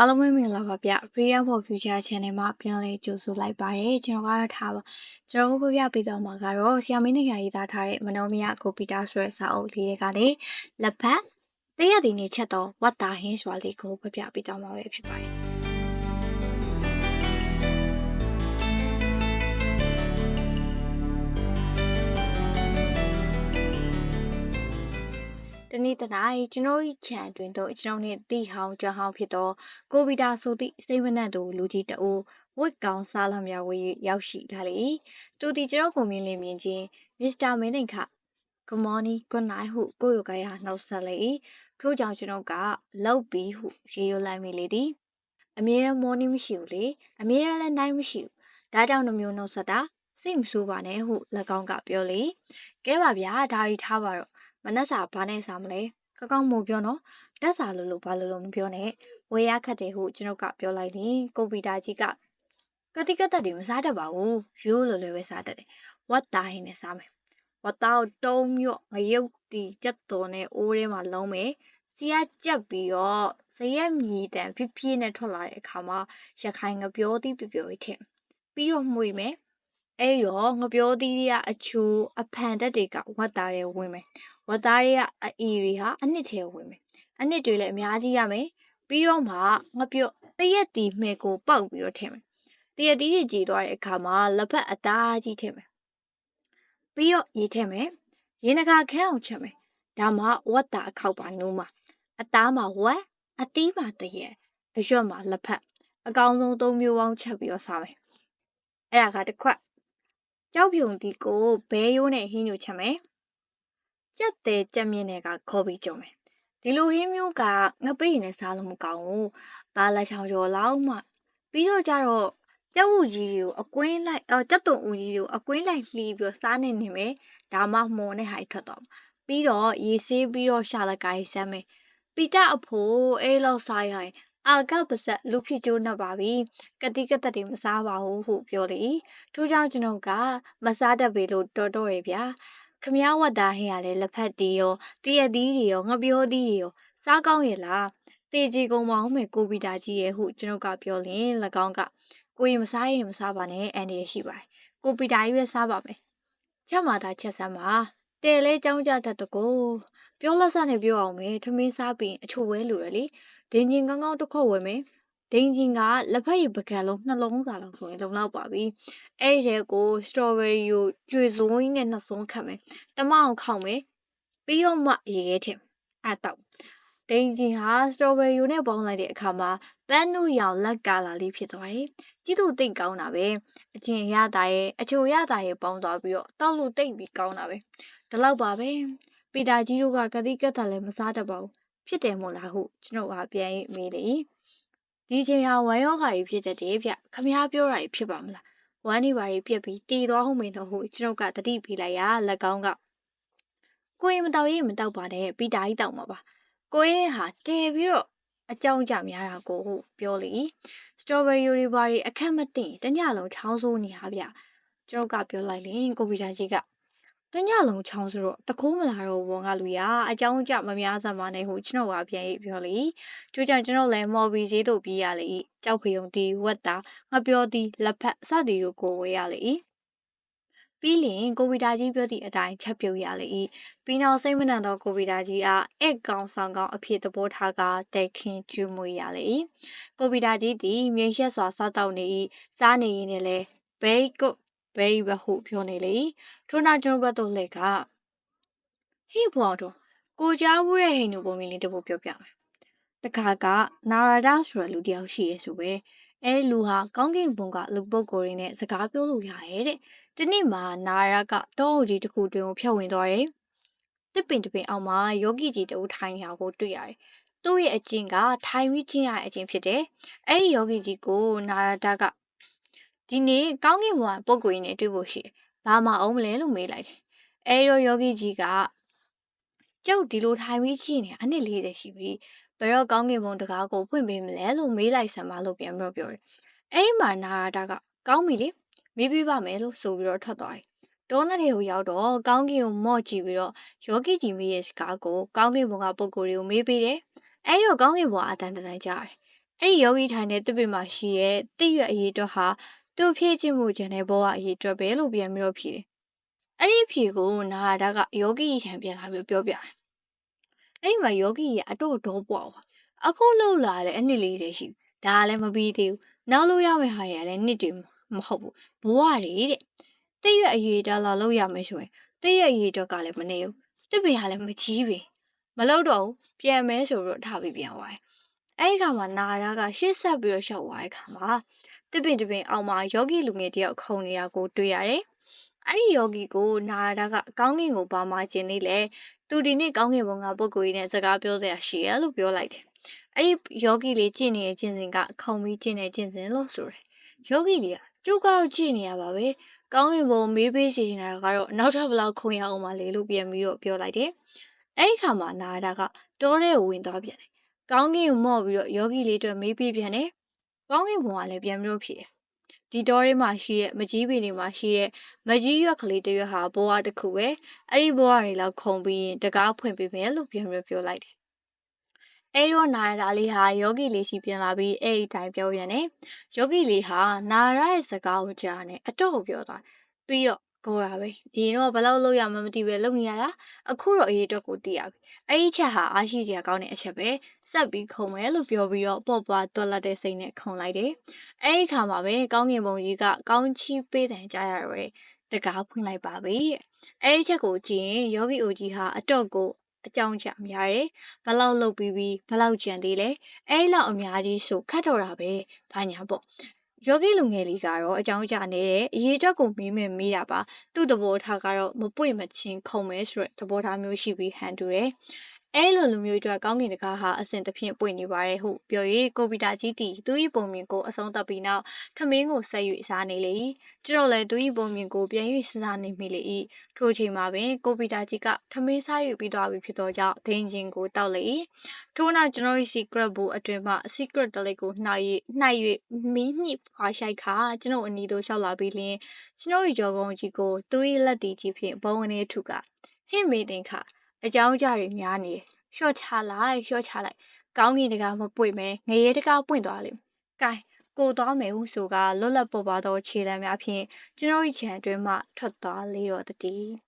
အားလုံးပဲမင်္ဂလာပါဗျ Freedom for Future Channel မှာပြန်လည်ကြိုဆိုလိုက်ပါရစေကျွန်တော်ကတော့ထားပါကျွန်တော်တို့ပြပြပေးတော့မှာကတော့ဆီယာမင်းနေရာရေးသားထားတဲ့မနောမယကိုပီတာဆိုတဲ့စာအုပ်လေးတွေကလေလက်ဖက်တရက်ဒီနေ့ချက်တော့ဝတ်တာဟင်းဆိုတာလေးကိုပြပြပေးတော့မှာပဲဖြစ်ပါတယ် တနေ့တတိုင်းကျွန်တော်ဤခြံအတွင်းတို့ကျွန်တော်နဲ့တီဟောင်းကြဟောင်းဖြစ်သောကိုဗီတာဆိုသည့်စိတ်မနှံ့သူလူကြီးတအိုးဝစ်ကောင်စားလာမြဝေးရောက်ရှိလာလေသူဒီကျွန်တော်ကိုမြင်လင်းမြင်ချင်းမစ္စတာမင်းနိုင်ခ Good morning good night ဟုကိုယ့်ရုပ်ကရနှုတ်ဆက်လေထို့ကြောင့်ကျွန်တော်ကလောက်ပြီးဟုရေရွလိုက်မိလေသည်အမြဲတမ်း morning မရှိဘူးလေအမြဲတမ်းလည်း night မရှိဘူးဒါကြောင့်နှမျိုးနှုတ်ဆက်တာစိတ်မဆိုးပါနဲ့ဟု၎င်းကပြောလေကဲပါဗျာဒါရီထားပါတော့ မနှက်စာဘာနဲ့စားမလဲကောင်းကောင်းမို့ပြောနော်တက်စာလို့လို့ဘာလို့လို့မပြောနဲ့ဝေရခတ်တယ်ဟုကျွန်တော်ကပြောလိုက်ရင်ကွန်ပျူတာကြီးကကတိကတ်တွေမစားတတ်ပါဘူးရိုးလိုလိုပဲစားတတ်တယ်ဝတ်တာဟင်းနဲ့စားမယ်ဝတ်တာကိုတုံးမြော့ငရုတ်တီကြက်တော်နဲ့အိုးထဲမှာလုံးမယ်စီကကြက်ပြီးတော့ဇရက်မြည်တန်ဖြည်းဖြည်းနဲ့ထွက်လာတဲ့အခါမှာရခိုင်ငပြောသီးပြပြထည့်ပြီးတော့မှုမယ်အဲ့တော့ငပြောသီးတွေကအချိုအဖန်တက်တွေကဝတ်သားတွေဝင်မယ် ဝတ်သားတွေကအီတွေဟာအနှစ်ထဲဝင်မယ်အနှစ်တွေလည်းအများကြီးရမယ်ပြီးတော့မှငပြောတရက်တီမှဲကိုပေါက်ပြီးတော့ထည့်မယ်တရက်တီးကြီးကြည်သွားတဲ့အခါမှာလက်ဖက်အသားကြီးထည့်မယ်ပြီးတော့ရေထည့်မယ်ရေနဂါခန်းအောင်ချက်မယ်ဒါမှဝတ်တာအခောက်ပါနိုးမှာအသားမှာဝက်အသီးမှာတရက်အရွက်မှာလက်ဖက်အကောင်ဆုံး၃မျိုးပေါင်းချက်ပြီးတော့စားမယ်အဲ့ဒါကတစ်ခွက်ကြောက်ဖြုံဒီကိုဘဲရိုးနဲ့ဟင်းညိုချက်မယ် ကြက်တဲ့ကြက်မြင့်နဲ့ကခေါ်ပြီးကြုံမယ်ဒီလိုဟင်းမျိုးကငပိရင်နဲ့စားလို့မကောင်းဘူးဘာလာချောင်ကျော်လောက်မှပြီးတော့ကြတော့ကြက်ဝူကြီးတွေကိုအကွင်းလိုက်အော်ကြက်တုံဦးကြီးတွေကိုအကွင်းလိုက်လှီးပြီးစားနေနေမယ်ဒါမှမော်နဲ့ဟိုက်ထွက်သွားမှာပြီးတော့ရေဆေးပြီးတော့ရှာလက်ကိုင်းစမ်းမယ်ပီတာအဖိုးအေးလောက်စားရရင်အာကပစက်လူဖြစ်ကျိုးနှပ်ပါပြီကတိကတက်တွေမစားပါဘူးဟုပြောလေထို့ကြောင့်ကျွန်တော်ကမစားတတ်ပေလို့တော်တော်ရဗျာ ခမည်းဝတ်သားဟင်းရလဲလက်ဖက်တီးရောတရက်သီးတွေရောငပြောသီးတွေရောစားကောင်းရဲ့လားတေကြီးကုံမအောင်မယ်ကိုဗီတာကြီးရဲ့ဟုကျွန်တော်ကပြောလင်၎င်းကကိုရင်မစားရင်မစားပါနဲ့အန်ဒီရရှိပါတယ်ကိုဗီတာကြီးပဲစားပါမယ်ချက်မာတာချက်စမ်းပါတဲလဲကြောင်းကြတတ်တကိုပြောလက်စနဲ့ပြောအောင်မယ်ထမင်းစားပြီးအချိုဝဲလိုရလေဒင်းချင်းကောင်းကောင်းတစ်ခေါက်ဝယ်မယ် ဒင်းချင်းကလက်ဖက်ရည်ပကံလုံးနှလုံးစာလောက်ဆိုရင်လုံလောက်ပါပြီအဲ့ဒီထဲကိုစတော်ဘယ်ရီကိုကျွေစုံးနဲ့နှစ်စုံခတ်မယ်တမအောင်ခောက်မယ်ပြီးတော့မှရေခဲထည့်အဲ့တော့ဒိန်ဂျင်ဟာစတော်ဘယ်ရီနဲ့ပေါင်းလိုက်တဲ့အခါမှာပန်းနုရောင်လက်ကာလာလေးဖြစ်သွားတယ်။ကြည့်လို့တိတ်ကောင်းတာပဲ။အချင်းရတာရဲ့အချိုရတာရဲ့ပေါင်းသွားပြီးတော့တောက်လို့တိတ်ပြီးကောင်းတာပဲ။ဒီလောက်ပါပဲ။ပီတာကြီးတို့ကကတိကတ်တာလည်းမစားတတ်ပါဘူး။ဖြစ်တယ်မို့လားဟုကျွန်တော်ကပြန်မေးလေ။ ဒီချိန်ဟာဝမ်းရောဂါကြီးဖြစ်တဲ့တည်းဗျ။ခမ ्या ပြောတာကြီးဖြစ်ပါမလား။ဝမ်းနေပါကြီးပြက်ပြီးတည်သွားဟုတ်မင်းတော့ဟုကျွန်တော်ကတတိပေးလိုက်ရလက်ကောင်းကကိုရင်မတောက်ရင်မတောက်ပါနဲ့ပီတာကြီးတောက်မှာပါ။ကိုရင်ဟာတည်ပြီးတော့အကြောင်းကြများတာကိုဟုပြောလေစတော်ဘယ်ရီတွေဘာတွေအခက်မတင်တညလုံးချောင်းဆိုးနေဟာဗျကျွန်တော်ကပြောလိုက်လေကိုဗီတာကြီးက တညလုံးချောင်းဆိုတော့တခိုးမလာတော့ဘောငါလူရအကြောင်းကြမများစမ်းမနဲ့ဟုကျွန်တော်ကပြန်ရေးပြောလေကျိုးကြောင့်ကျွန်တော်လည်းမော်ဘီဈေးတို့ပြေးရလေကြောက်ဖယုံတီဝက်တာငါပြောသည်လက်ဖက်စသည်တို့ကိုဝေးရလေပြီးလျင်ကိုဗီတာကြီးပြောသည့်အတိုင်းချက်ပြုတ်ရလေ၏ပြီးနောက်စိတ်မနှံသောကိုဗီတာကြီးအားအက်ကောင်ဆောင်ကောင်အဖြစ်သဘောထားကတက်ခင်ကျွမွေရလေ၏ကိုဗီတာကြီးသည်မြိန်ရှက်စွာစားတောက်နေ၏စားနေရင်းနဲ့လည်း very good very well ဟုပြောနေလေထို့နောက်ကျွန်တော်ဘတ်တို့လက်ကဟေးဘောတော့ကိုကြားဝူးတဲ့ဟိန်တို့ပုံမီလေးတစ်ပုဒ်ပြောပြမယ်တခါကနာရာဒဆိုတဲ့လူတစ်ယောက်ရှိရဲဆိုပဲအဲလူဟာကောင်းကင်ဘုံကလူပုဂ္ဂိုလ်ရင်းနဲ့စကားပြောလို့ရရဲ့တဲ့ဒီနေ့မှာနာရကတောအုပ်ကြီးတစ်ခုတွင်ကိုဖြတ်ဝင်သွားတယ်။တစ်ပင်တစ်ပင်အောက်မှာယောဂီကြီးတဦးထိုင်နေတာကိုတွေ့ရတယ်။သူ့ရဲ့အကျင့်ကထိုင်ပြီးကျင့်ရတဲ့အကျင့်ဖြစ်တယ်။အဲဒီယောဂီကြီးကိုနာရတာက ဒီနေ့ကောင်းကင်ဘုံကပုံကိုင်းနဲ့တွေ့ဖို့ရှိတယ်။ဘာမှအောင်မလဲလို့မေးလိုက်တယ်။အဲဒီတော့ယောဂီကြီးကကျုပ်ဒီလိုထိုင်ပြီးကျင့်နေအနှစ်40ရှိပြီ။ဘယ်တော့ကောင်းကင်ဘုံတကားကိုဖွင့်ပေးမလဲလို့မေးလိုက်ဆံပါလို့ပြန်ပြောပြောတယ်။အဲဒီမှာနာရတာကကောင်းပြီလေ။မေးပေးပါမယ်လို့ဆိုပြီးတော့ထွက်သွားတယ်။တောနဲ့တွေကိုရောက်တော့ကောင်းကင်ကိုမော့ကြည့်ပြီးတော့ယောဂီကြီးမေးရဲ့စကားကိုကောင်းကင်ဘုံကပုံကိုယ်တွေကိုမေးပေးတယ်။အဲဒီတော့ကောင်းကင်ဘုံကအတန်တန်ကြားတယ်အဲ့ဒီယောဂီထိုင်တဲ့တစ်ပင်မှာရှိရဲ့တိရွက်အရေးအတွက်ဟာ သူ့ဖြည့်ခြင်းမှုကြံတဲ့ဘဝအရေးအတွက်ပဲလို့ပြန်ပြီးတော့ဖြေတယ်။အဲ့ဒီဖြေကိုနာရတာကယောဂီထံပြန်လာပြီးပြောပြတယ်။အဲ့ဒီမှာယောဂီကြီးအတော့တော့ပွားအခုလောက်လာတယ်အနှစ်လေးတည်းရှိဒါကလည်းမပြီးသေးဘူးနောက်လို့ရမယ့်ဟာရလည်းနှစ်တွေမဟုတ်ဘူးဘဝတွေတဲ့တိရွက်အရေးတလာလောက်ရမယ်ဆိုရင်တိရွက်အရေးတော့ကလည်းမနေဘူးတစ်ပင်ကလည်းမကြီးပဲမလောက်တော့ဘူးပြန်မဲဆိုတော့ထားပြီးပြန်သွားတယ်အဲ့ဒီခါမှာနာရာကရှေ့ဆက်ပြီးတော့ရှောက်သွားတဲ့ခါမှာ တစ်ပင်တစ်ပင်အောင်မှာယောဂီလူငယ်တယောက်ခုံနေတာကိုတွေ့ရတယ်အဲ့ဒီယောဂီကိုနာရာကကောင်းကင်ကိုပါမခြင်းနေလေသူဒီနေ့ကောင်းကင်ဘုံကပုဂ္ဂိုလ်ကြီးနဲ့စကားပြောစရာရှိရလို့ပြောလိုက်တယ်အဲ့ဒီယောဂီလေးကျင့်နေတဲ့ကျင့်စဉ်ကခုံပြီးကျင့်တဲ့ကျင့်စဉ်လို့ဆိုတယ်ယောဂီလေးကကျုပ်ကတော့ကျင့်နေရပါပဲကောင်းကင်ဘုံမေးပေးစီနေတာကတော့နောက်ထပ်ဘလောက်ခုံရအောင်မလဲလို့ပြန်ပြီးတော့ပြောလိုက်တယ်အဲ့ဒီခါမှာနာရတာကတောထဲကိုဝင်သွားပြန်တယ်ကောင်းကင်ကိုမော့ပြီးတော့ယောဂီလေးအတွက်မေးပေးပြန်တယ် ကောင်းကင်ဘုံကလည်းပြန်ပြီးတော့ဖြေတယ်ဒီတောထဲမှာရှိတဲ့မကြီးပင်တွေမှာရှိတဲ့မကြီးရွက်ကလေးတစ်ရွက်ဟာဘဝတစ်ခုပဲအဲ့ဒီဘဝတွေလောက်ခုံပြီးရင်တကားဖွင့်ပေးမယ်လို့ပြန်ပြီးပြောလိုက်တယ်အဲ့တော့နာရာလေးဟာယောဂီလေးရှိပြန်လာပြီးအဲ့ဒီတိုင်းပြောပြန်တယ်ယောဂီလေးဟာနာရရဲ့စကားကိုကြားနေအတော့ပြောသွားပြီးတော့ ကိုရာပဲဒီတော့ဘယ်လောက်လုပ်ရမှမသိပဲလုပ်နေရတာအခုတော့အရေးတော့ကိုသိရပြီအဲ့ဒီချက်ဟာအားရှိစရာကောင်းတဲ့အချက်ပဲစက်ပြီးခုံမယ်လို့ပြောပြီးတော့ပေါ့ပွားတွက်လက်တဲ့စိတ်နဲ့ခုံလိုက်တယ်အဲ့ဒီခါမှာပဲကောင်းကင်ဘုံကြီးကကောင်းချီးပေးတယ်ကြားရတော့တကားဖွင့်လိုက်ပါပြီအဲ့ဒီချက်ကိုကြည့်ရင်ယောဂီအိုကြီးဟာအတော့ကိုအကြောင်းချများတယ်ဘလောက်လုတ်ပြီးပြီးဘလောက်ကြံသေးလဲအဲ့လောက်အများကြီးဆိုခတ်တော့တာပဲဘာညာပေါ့ ယောဂီလူငယ်လေးကတော့အကြောင်းကြနေတယ်အရေးအတွက်ကိုမေးမယ်မေးတာပါသူ့သဘောထားကတော့မပွင့်မချင်းခုံမဲဆိုတဲ့သဘောထားမျိုးရှိပြီးဟန်တူတယ် အဲလိုလူမျိုးတွေကောင်းကင်တကားဟာအစဉ်တစ်ဖြင့်ပွင့်နေပါတယ်ဟုပြော၍ကိုဗီတာကြီးတီသူ၏ပုံမြင်ကိုအဆုံးသတ်ပြီးနောက်ထမင်းကိုဆက်၍စားနေလေ၏ကျတော့လည်းသူ၏ပုံမြင်ကိုပြန်၍စဉ်းစားနေမိလေ၏ထိုချိန်မှာပင်ကိုဗီတာကြီးကထမင်းစား၍ပြီးသွားပြီဖြစ်သောကြောင့်ဒိန်ချင်းကိုတောက်လေ၏ထို့နောက်ကျွန်တော်၏ secret ဘူအတွင်မှ secret တလေးကိုနှိုက်၍နှိုက်၍မီးညှိဖွာရှိုက်ခါကျွန်တော်အနီတို့လျှောက်လာပြီးလျှင်ကျွန်တော်၏ကြောကုန်းကြီးကိုသူ၏လက်တီကြီးဖြင့်ဘုံဝင်နေထုကဟင့်မေတင်ခ အကြောင်းကြတွေများနေရှော့ချလိုက်ရှော့ချလိုက်ကောင်းကင်တကာမပွင့်မဲငရေတကာပွင့်သွားလိမ့်ကဲကိုသွားမယ်ဟုဆိုကလွတ်လပ်ပေါ်ပါသောခြေလမ်းများဖြင့်ကျွန်တော်၏ခြံအတွင်းမှထွက်သွားလေတော့တည်း